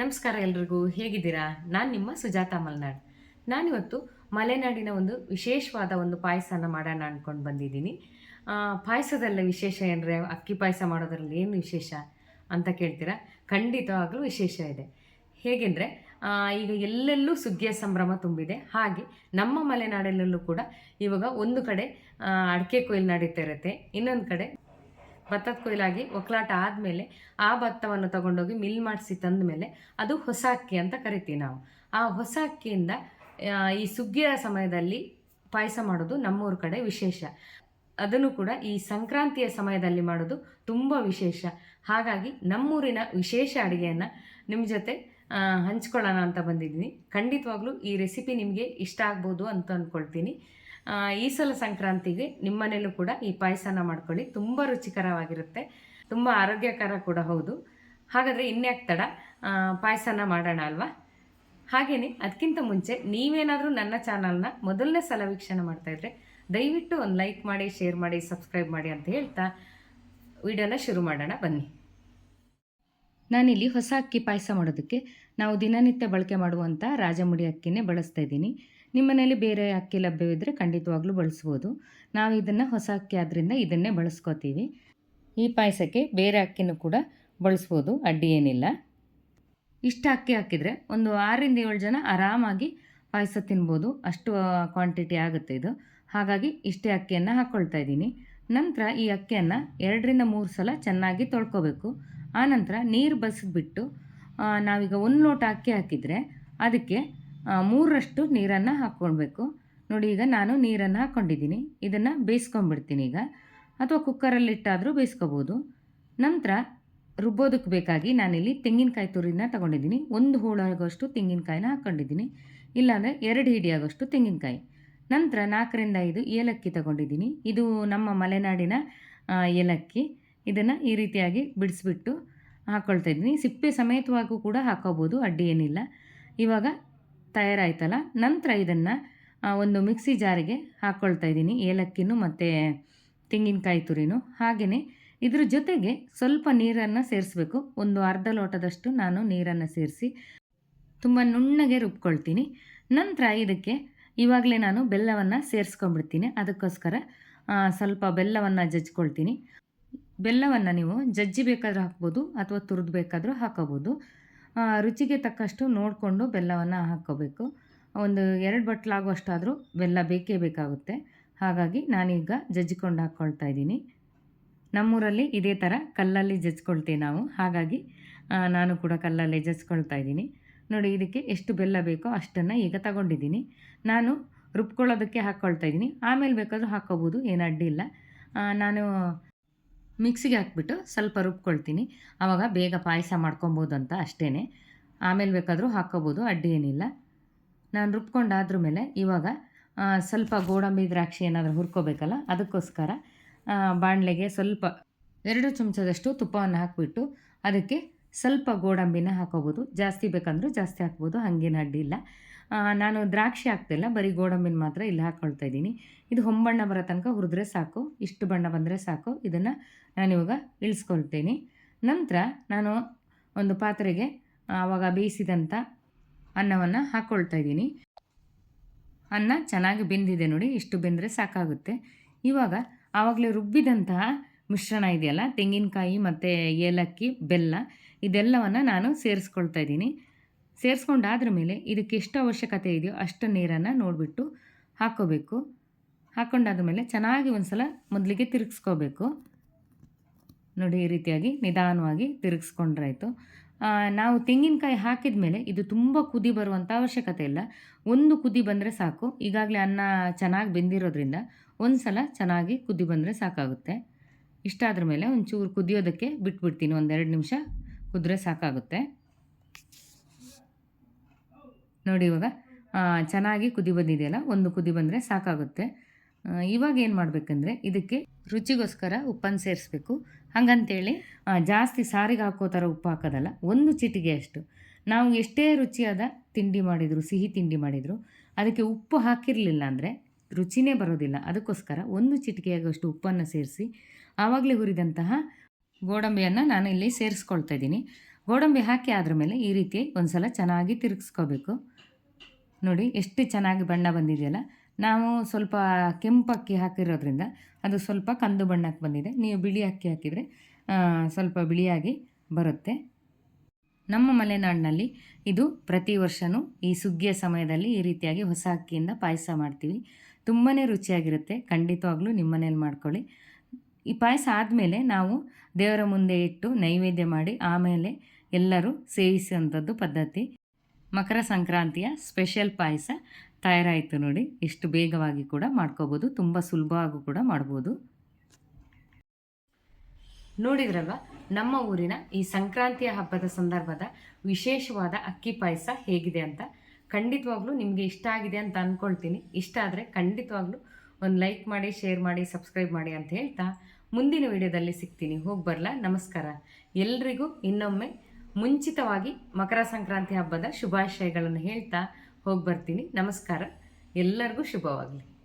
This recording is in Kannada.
ನಮಸ್ಕಾರ ಎಲ್ರಿಗೂ, ಹೇಗಿದ್ದೀರಾ? ನಾನು ನಿಮ್ಮ ಸುಜಾತಾ ಮಲ್ನಾಡ್. ನಾನಿವತ್ತು ಮಲೆನಾಡಿನ ಒಂದು ವಿಶೇಷವಾದ ಒಂದು ಪಾಯಸನ ಮಾಡೋಣ ಅಂದ್ಕೊಂಡು ಬಂದಿದ್ದೀನಿ. ಪಾಯಸದಲ್ಲ ವಿಶೇಷ ಏನರೆ, ಅಕ್ಕಿ ಪಾಯಸ ಮಾಡೋದ್ರಲ್ಲಿ ಏನು ವಿಶೇಷ ಅಂತ ಕೇಳ್ತೀರಾ? ಖಂಡಿತವಾಗಲೂ ವಿಶೇಷ ಇದೆ. ಹೇಗೆಂದರೆ ಈಗ ಎಲ್ಲೆಲ್ಲೂ ಸುಗ್ಗಿಯ ಸಂಭ್ರಮ ತುಂಬಿದೆ. ಹಾಗೆ ನಮ್ಮ ಮಲೆನಾಡಲ್ಲೂ ಕೂಡ ಇವಾಗ ಒಂದು ಕಡೆ ಅಡಿಕೆ ಕೊಯ್ಲು ನಡೀತಾ ಇರುತ್ತೆ, ಇನ್ನೊಂದು ಕಡೆ ಭತ್ತದ ಕೊಯ್ಲಾಗಿ ಒಕ್ಲಾಟ ಆದಮೇಲೆ ಆ ಭತ್ತವನ್ನು ತಗೊಂಡೋಗಿ ಮಿಲ್ ಮಾಡಿಸಿ ತಂದ ಮೇಲೆ ಅದು ಹೊಸ ಅಕ್ಕಿ ಅಂತ ಕರಿತೀವಿ ನಾವು. ಆ ಹೊಸ ಅಕ್ಕಿಯಿಂದ ಈ ಸುಗ್ಗಿಯ ಸಮಯದಲ್ಲಿ ಪಾಯಸ ಮಾಡೋದು ನಮ್ಮೂರ ಕಡೆ ವಿಶೇಷ. ಅದನ್ನು ಕೂಡ ಈ ಸಂಕ್ರಾಂತಿಯ ಸಮಯದಲ್ಲಿ ಮಾಡೋದು ತುಂಬ ವಿಶೇಷ. ಹಾಗಾಗಿ ನಮ್ಮೂರಿನ ವಿಶೇಷ ಅಡುಗೆಯನ್ನು ನಿಮ್ಮ ಜೊತೆ ಹಂಚ್ಕೊಳ್ಳೋಣ ಅಂತ ಬಂದಿದ್ದೀನಿ. ಖಂಡಿತವಾಗ್ಲೂ ಈ ರೆಸಿಪಿ ನಿಮಗೆ ಇಷ್ಟ ಆಗ್ಬೋದು ಅಂತ ಅಂದ್ಕೊಳ್ತೀನಿ ಈ ಸಲ ಸಂಕ್ರಾಂತಿಗೆ ನಿಮ್ಮನೇಲೂ ಕೂಡ ಈ ಪಾಯಸನ ಮಾಡ್ಕೊಳ್ಳಿ. ತುಂಬ ರುಚಿಕರವಾಗಿರುತ್ತೆ. ತುಂಬ ಆರೋಗ್ಯಕರ ಕೂಡ ಹೌದು. ಹಾಗಾದರೆ ಇನ್ಯಾಕೆ ತಡ? ಪಾಯಸನ ಮಾಡೋಣ ಅಲ್ವಾ? ಹಾಗೇನೆ ಅದಕ್ಕಿಂತ ಮುಂಚೆ ನೀವೇನಾದರೂ ನನ್ನ ಚಾನಲ್ನ ಮೊದಲನೇ ಸಲ ವೀಕ್ಷಣೆ ಮಾಡ್ತಾಯಿದ್ರೆ ದಯವಿಟ್ಟು ಒಂದು ಲೈಕ್ ಮಾಡಿ, ಶೇರ್ ಮಾಡಿ, ಸಬ್ಸ್ಕ್ರೈಬ್ ಮಾಡಿ ಅಂತ ಹೇಳ್ತಾ ವಿಡಿಯೋನ ಶುರು ಮಾಡೋಣ. ಬನ್ನಿ. ನಾನಿಲ್ಲಿ ಹೊಸ ಅಕ್ಕಿ ಪಾಯಸ ಮಾಡೋದಕ್ಕೆ ನಾವು ದಿನನಿತ್ಯ ಬಳಕೆ ಮಾಡುವಂಥ ರಾಜಮುಡಿ ಅಕ್ಕಿನೇ ಬಳಸ್ತಾ ಇದ್ದೀನಿ. ನಿಮ್ಮನೇಲಿ ಬೇರೆ ಅಕ್ಕಿ ಲಭ್ಯವಿದ್ದರೆ ಖಂಡಿತವಾಗ್ಲೂ ಬಳಸ್ಬೋದು. ನಾವು ಇದನ್ನು ಹೊಸ ಅಕ್ಕಿ ಆದ್ದರಿಂದ ಇದನ್ನೇ ಬಳಸ್ಕೋತೀವಿ. ಈ ಪಾಯಸಕ್ಕೆ ಬೇರೆ ಅಕ್ಕಿನೂ ಕೂಡ ಬಳಸ್ಬೋದು, ಅಡ್ಡಿ ಏನಿಲ್ಲ. ಇಷ್ಟ ಅಕ್ಕಿ ಹಾಕಿದರೆ ಒಂದು ಆರರಿಂದ ಏಳು ಜನ ಆರಾಮಾಗಿ ಪಾಯಸ ತಿನ್ಬೋದು. ಅಷ್ಟು ಕ್ವಾಂಟಿಟಿ ಆಗುತ್ತೆ ಇದು. ಹಾಗಾಗಿ ಇಷ್ಟೇ ಅಕ್ಕಿಯನ್ನು ಹಾಕ್ಕೊಳ್ತಾ ಇದ್ದೀನಿ. ನಂತರ ಈ ಅಕ್ಕಿಯನ್ನು ಎರಡರಿಂದ ಮೂರು ಸಲ ಚೆನ್ನಾಗಿ ತೊಳ್ಕೊಬೇಕು. ಆನಂತರ ನೀರು ಬಸಿದ್ಬಿಟ್ಟು ನಾವೀಗ ಒಂದು ಲೋಟ ಅಕ್ಕಿ ಹಾಕಿದರೆ ಅದಕ್ಕೆ ಮೂರರಷ್ಟು ನೀರನ್ನು ಹಾಕ್ಕೊಳ್ಬೇಕು. ನೋಡಿ ಈಗ ನಾನು ನೀರನ್ನು ಹಾಕ್ಕೊಂಡಿದ್ದೀನಿ ಇದನ್ನು ಬೇಯಿಸ್ಕೊಂಡ್ಬಿಡ್ತೀನಿ ಈಗ. ಅಥವಾ ಕುಕ್ಕರಲ್ಲಿಟ್ಟಾದರೂ ಬೇಯಿಸ್ಕೋಬೋದು. ನಂತರ ರುಬ್ಬೋದಕ್ಕೆ ಬೇಕಾಗಿ ನಾನಿಲ್ಲಿ ತೆಂಗಿನಕಾಯಿ ತುರಿನ ತಗೊಂಡಿದ್ದೀನಿ. ಒಂದು ಹೋಳಾಗೋಷ್ಟು ತೆಂಗಿನಕಾಯಿನ ಹಾಕ್ಕೊಂಡಿದ್ದೀನಿ ಇಲ್ಲಾಂದರೆ ಎರಡು ಹಿಡಿಯಾಗೋಷ್ಟು ತೆಂಗಿನಕಾಯಿ. ನಂತರ ನಾಲ್ಕರಿಂದ ಐದು ಏಲಕ್ಕಿ ತಗೊಂಡಿದ್ದೀನಿ. ಇದು ನಮ್ಮ ಮಲೆನಾಡಿನ ಏಲಕ್ಕಿ. ಇದನ್ನು ಈ ರೀತಿಯಾಗಿ ಬಿಡಿಸ್ಬಿಟ್ಟು ಹಾಕ್ಕೊಳ್ತಾ ಇದ್ದೀನಿ. ಸಿಪ್ಪೆ ಸಮೇತವಾಗೂ ಕೂಡ ಹಾಕೋಬೋದು, ಅಡ್ಡಿ ಏನಿಲ್ಲ. ಇವಾಗ ತಯಾರಾಯ್ತಲ್ಲ? ನಂತರ ಇದನ್ನು ಒಂದು ಮಿಕ್ಸಿ ಜಾರಿಗೆ ಹಾಕ್ಕೊಳ್ತಾ ಇದ್ದೀನಿ. ಏಲಕ್ಕಿನೂ ಮತ್ತು ತೆಂಗಿನಕಾಯಿ ತುರಿನೂ. ಹಾಗೆಯೇ ಇದ್ರ ಜೊತೆಗೆ ಸ್ವಲ್ಪ ನೀರನ್ನು ಸೇರಿಸ್ಬೇಕು. ಒಂದು ಅರ್ಧ ಲೋಟದಷ್ಟು ನಾನು ನೀರನ್ನು ಸೇರಿಸಿ ತುಂಬ ನುಣ್ಣಗೆ ರುಬ್ಕೊಳ್ತೀನಿ. ನಂತರ ಇದಕ್ಕೆ ಇವಾಗಲೇ ನಾನು ಬೆಲ್ಲವನ್ನು ಸೇರಿಸ್ಕೊಂಡ್ಬಿಡ್ತೀನಿ. ಅದಕ್ಕೋಸ್ಕರ ಸ್ವಲ್ಪ ಬೆಲ್ಲವನ್ನು ಜಜ್ಕೊಳ್ತೀನಿ. ಬೆಲ್ಲವನ್ನು ನೀವು ಜಜ್ಜಿ ಬೇಕಾದರೂ ಹಾಕ್ಬೋದು ಅಥವಾ ತುರಿದು ಬೇಕಾದರೂ ಹಾಕೋಬೋದು. ರುಚಿಗೆ ತಕ್ಕಷ್ಟು ನೋಡಿಕೊಂಡು ಬೆಲ್ಲವನ್ನು ಹಾಕ್ಕೋಬೇಕು. ಒಂದು ಎರಡು ಬಟ್ಲಾಗುವಷ್ಟಾದರೂ ಬೆಲ್ಲ ಬೇಕೇ ಬೇಕಾಗುತ್ತೆ. ಹಾಗಾಗಿ ನಾನೀಗ ಜಜ್ಜಿಕೊಂಡು ಹಾಕ್ಕೊಳ್ತಾ ಇದ್ದೀನಿ. ನಮ್ಮೂರಲ್ಲಿ ಇದೇ ಥರ ಕಲ್ಲಲ್ಲಿ ಜಜ್ಕೊಳ್ತೀವಿ ನಾವು. ಹಾಗಾಗಿ ನಾನು ಕೂಡ ಕಲ್ಲಲ್ಲೇ ಜಜ್ಕೊಳ್ತಾ ಇದ್ದೀನಿ. ನೋಡಿ, ಇದಕ್ಕೆ ಎಷ್ಟು ಬೆಲ್ಲ ಬೇಕೋ ಅಷ್ಟನ್ನು ಈಗ ತಗೊಂಡಿದ್ದೀನಿ. ನಾನು ರುಬ್ಕೊಳ್ಳೋದಕ್ಕೆ ಹಾಕ್ಕೊಳ್ತಾ ಇದ್ದೀನಿ. ಆಮೇಲೆ ಬೇಕಾದರೂ ಹಾಕ್ಕೋಬೋದು, ಏನು ಅಡ್ಡಿಲ್ಲ ನಾನು ಮಿಕ್ಸಿಗೆ ಹಾಕ್ಬಿಟ್ಟು ಸ್ವಲ್ಪ ರುಬ್ಕೊಳ್ತೀನಿ. ಆವಾಗ ಬೇಗ ಪಾಯಸ ಮಾಡ್ಕೊಬೋದು ಅಂತ ಅಷ್ಟೇ ಆಮೇಲೆ ಬೇಕಾದರೂ ಹಾಕ್ಕೋಬೋದು, ಅಡ್ಡಿ ಏನಿಲ್ಲ. ನಾನು ರುಬ್ಕೊಂಡಾದ್ರ ಮೇಲೆ ಇವಾಗ ಸ್ವಲ್ಪ ಗೋಡಂಬಿ, ದ್ರಾಕ್ಷಿ ಏನಾದರೂ ಹುರ್ಕೋಬೇಕಲ್ಲ, ಅದಕ್ಕೋಸ್ಕರ ಬಾಣಲೆಗೆ ಸ್ವಲ್ಪ ಎರಡು ಚಮಚದಷ್ಟು ತುಪ್ಪವನ್ನು ಹಾಕಿಬಿಟ್ಟು ಅದಕ್ಕೆ ಸ್ವಲ್ಪ ಗೋಡಂಬಿನ ಹಾಕೋಬೋದು ಜಾಸ್ತಿ ಬೇಕಂದರೂ ಜಾಸ್ತಿ ಹಾಕ್ಬೋದು, ಹಾಗೇನು ಅಡ್ಡಿ ಇಲ್ಲ. ನಾನು ದ್ರಾಕ್ಷಿ ಹಾಕ್ತಿಲ್ಲ, ಬರೀ ಗೋಡಂಬಿನ ಮಾತ್ರ ಇಲ್ಲಿ ಹಾಕ್ಕೊಳ್ತಾ ಇದ್ದೀನಿ. ಇದು ಹೊಂಬಣ್ಣ ಬರೋ ತನಕ ಹುರಿದ್ರೆ ಸಾಕು, ಇಷ್ಟು ಬಣ್ಣ ಬಂದರೆ ಸಾಕು. ಇದನ್ನು ನಾನಿವಾಗ ಇಳಿಸ್ಕೊಳ್ತೀನಿ. ನಂತರ ನಾನು ಒಂದು ಪಾತ್ರೆಗೆ ಆವಾಗ ಬೇಯಿಸಿದಂಥ ಅನ್ನವನ್ನು ಹಾಕ್ಕೊಳ್ತಾ ಇದ್ದೀನಿ. ಅನ್ನ ಚೆನ್ನಾಗಿ ಬೆಂದಿದೆ ನೋಡಿ, ಇಷ್ಟು ಬೆಂದರೆ ಸಾಕಾಗುತ್ತೆ. ಇವಾಗ ಆವಾಗಲೇ ರುಬ್ಬಿದಂತಹ ಮಿಶ್ರಣ ಇದೆಯಲ್ಲ, ತೆಂಗಿನಕಾಯಿ ಮತ್ತು ಏಲಕ್ಕಿ, ಬೆಲ್ಲ, ಇದೆಲ್ಲವನ್ನು ನಾನು ಸೇರಿಸ್ಕೊಳ್ತಾ ಇದ್ದೀನಿ. ಸೇರಿಸ್ಕೊಂಡಾದ್ರ ಮೇಲೆ ಇದಕ್ಕೆ ಎಷ್ಟು ಅವಶ್ಯಕತೆ ಇದೆಯೋ ಅಷ್ಟು ನೀರನ್ನು ನೋಡಿಬಿಟ್ಟು ಹಾಕ್ಕೋಬೇಕು ಹಾಕ್ಕೊಂಡಾದ ಮೇಲೆ ಚೆನ್ನಾಗಿ ಒಂದು ಸಲ ಮೊದಲಿಗೆ ತಿರುಗಿಸ್ಕೋಬೇಕು. ನೋಡಿ, ಈ ರೀತಿಯಾಗಿ ನಿಧಾನವಾಗಿ ತಿರುಗಿಸ್ಕೊಂಡ್ರಾಯ್ತು. ನಾವು ತೆಂಗಿನಕಾಯಿ ಹಾಕಿದ ಮೇಲೆ ಇದು ತುಂಬ ಕುದಿ ಬರುವಂಥ ಅವಶ್ಯಕತೆ ಇಲ್ಲ. ಒಂದು ಕುದಿ ಬಂದರೆ ಸಾಕು. ಈಗಾಗಲೇ ಅನ್ನ ಚೆನ್ನಾಗಿ ಬೆಂದಿರೋದ್ರಿಂದ ಒಂದು ಸಲ ಚೆನ್ನಾಗಿ ಕುದಿ ಬಂದರೆ ಸಾಕಾಗುತ್ತೆ. ಇಷ್ಟಾದ್ರ ಮೇಲೆ ಒಂಚೂರು ಕುದಿಯೋದಕ್ಕೆ ಬಿಟ್ಬಿಡ್ತೀನಿ. ಒಂದೆರಡು ನಿಮಿಷ ಕುದ್ರೆ ಸಾಕಾಗುತ್ತೆ. ನೋಡಿ ಇವಾಗ ಚೆನ್ನಾಗಿ ಕುದಿ ಬಂದಿದೆಯಲ್ಲ, ಒಂದು ಕುದಿ ಬಂದರೆ ಸಾಕಾಗುತ್ತೆ. ಇವಾಗ ಏನು ಮಾಡಬೇಕಂದ್ರೆ, ಇದಕ್ಕೆ ರುಚಿಗೋಸ್ಕರ ಉಪ್ಪನ್ನು ಸೇರಿಸ್ಬೇಕು. ಹಾಗಂತೇಳಿ ಜಾಸ್ತಿ ಸಾರಿಗೆ ಹಾಕೋ ಥರ ಉಪ್ಪು ಹಾಕೋದಲ್ಲ, ಒಂದು ಚಿಟಿಗೆ ಅಷ್ಟು. ನಾವು ಎಷ್ಟೇ ರುಚಿಯಾದ ತಿಂಡಿ ಮಾಡಿದರು, ಸಿಹಿ ತಿಂಡಿ ಮಾಡಿದರು, ಅದಕ್ಕೆ ಉಪ್ಪು ಹಾಕಿರಲಿಲ್ಲ ಅಂದರೆ ರುಚಿನೇ ಬರೋದಿಲ್ಲ. ಅದಕ್ಕೋಸ್ಕರ ಒಂದು ಚಿಟಿಕೆಯಾಗುವಷ್ಟು ಉಪ್ಪನ್ನು ಸೇರಿಸಿ, ಆವಾಗಲೇ ಹುರಿದಂತಹ ಗೋಡಂಬಿಯನ್ನು ನಾನು ಇಲ್ಲಿ ಸೇರಿಸ್ಕೊಳ್ತಾ ಇದ್ದೀನಿ. ಗೋಡಂಬಿ ಹಾಕಿ ಆದ್ರ ಮೇಲೆ ಈ ರೀತಿ ಒಂದು ಸಲ ಚೆನ್ನಾಗಿ ತಿರುಗಿಸ್ಕೋಬೇಕು. ನೋಡಿ ಎಷ್ಟು ಚೆನ್ನಾಗಿ ಬಣ್ಣ ಬಂದಿದೆಯಲ್ಲ, ನಾವು ಸ್ವಲ್ಪ ಕೆಂಪು ಅಕ್ಕಿ ಹಾಕಿರೋದ್ರಿಂದ ಅದು ಸ್ವಲ್ಪ ಕಂದು ಬಣ್ಣಕ್ಕೆ ಬಂದಿದೆ. ನೀವು ಬಿಳಿ ಅಕ್ಕಿ ಹಾಕಿದರೆ ಸ್ವಲ್ಪ ಬಿಳಿಯಾಗಿ ಬರುತ್ತೆ. ನಮ್ಮ ಮಲೆನಾಡಿನಲ್ಲಿ ಇದು ಪ್ರತಿ ವರ್ಷವೂ ಈ ಸುಗ್ಗಿಯ ಸಮಯದಲ್ಲಿ ಈ ರೀತಿಯಾಗಿ ಹೊಸ ಅಕ್ಕಿಯಿಂದ ಪಾಯಸ ಮಾಡ್ತೀವಿ. ತುಂಬಾ ರುಚಿಯಾಗಿರುತ್ತೆ. ಖಂಡಿತವಾಗ್ಲೂ ನಿಮ್ಮ ಮನೇಲಿ ಮಾಡ್ಕೊಳ್ಳಿ. ಈ ಪಾಯಸ ಆದಮೇಲೆ ನಾವು ದೇವರ ಮುಂದೆ ಇಟ್ಟು ನೈವೇದ್ಯ ಮಾಡಿ ಆಮೇಲೆ ಎಲ್ಲರೂ ಸೇವಿಸುವಂಥದ್ದು ಪದ್ಧತಿ. ಮಕರ ಸಂಕ್ರಾಂತಿಯ ಸ್ಪೆಷಲ್ ಪಾಯಸ ತಯಾರಾಯಿತು ನೋಡಿ. ಎಷ್ಟು ಬೇಗವಾಗಿ ಕೂಡ ಮಾಡ್ಕೋಬೋದು. ತುಂಬ ಸುಲಭವಾಗೂ ಕೂಡ ಮಾಡ್ಬೋದು. ನೋಡಿದ್ರಲ್ವ ನಮ್ಮ ಊರಿನ ಈ ಸಂಕ್ರಾಂತಿಯ ಹಬ್ಬದ ಸಂದರ್ಭದ ವಿಶೇಷವಾದ ಅಕ್ಕಿ ಪಾಯಸ ಹೇಗಿದೆ ಅಂತ ಖಂಡಿತವಾಗ್ಲೂ ನಿಮಗೆ ಇಷ್ಟ ಆಗಿದೆ ಅಂತ ಅಂದ್ಕೊಳ್ತೀನಿ ಇಷ್ಟ ಆದರೆ ಖಂಡಿತವಾಗ್ಲೂ ಒಂದು ಲೈಕ್ ಮಾಡಿ, ಶೇರ್ ಮಾಡಿ, ಸಬ್ಸ್ಕ್ರೈಬ್ ಮಾಡಿ ಅಂತ ಹೇಳ್ತಾ ಮುಂದಿನ ವಿಡಿಯೋದಲ್ಲಿ ಸಿಗ್ತೀನಿ. ಹೋಗಿ ಬರಲಾ? ನಮಸ್ಕಾರ. ಎಲ್ರಿಗೂ ಇನ್ನೊಮ್ಮೆ ಮುಂಚಿತವಾಗಿ ಮಕರ ಸಂಕ್ರಾಂತಿ ಹಬ್ಬದ ಶುಭಾಶಯಗಳನ್ನು ಹೇಳ್ತಾ ಹೋಗಿ ಬರ್ತೀನಿ ನಮಸ್ಕಾರ. ಎಲ್ಲರಿಗೂ ಶುಭವಾಗಲಿ.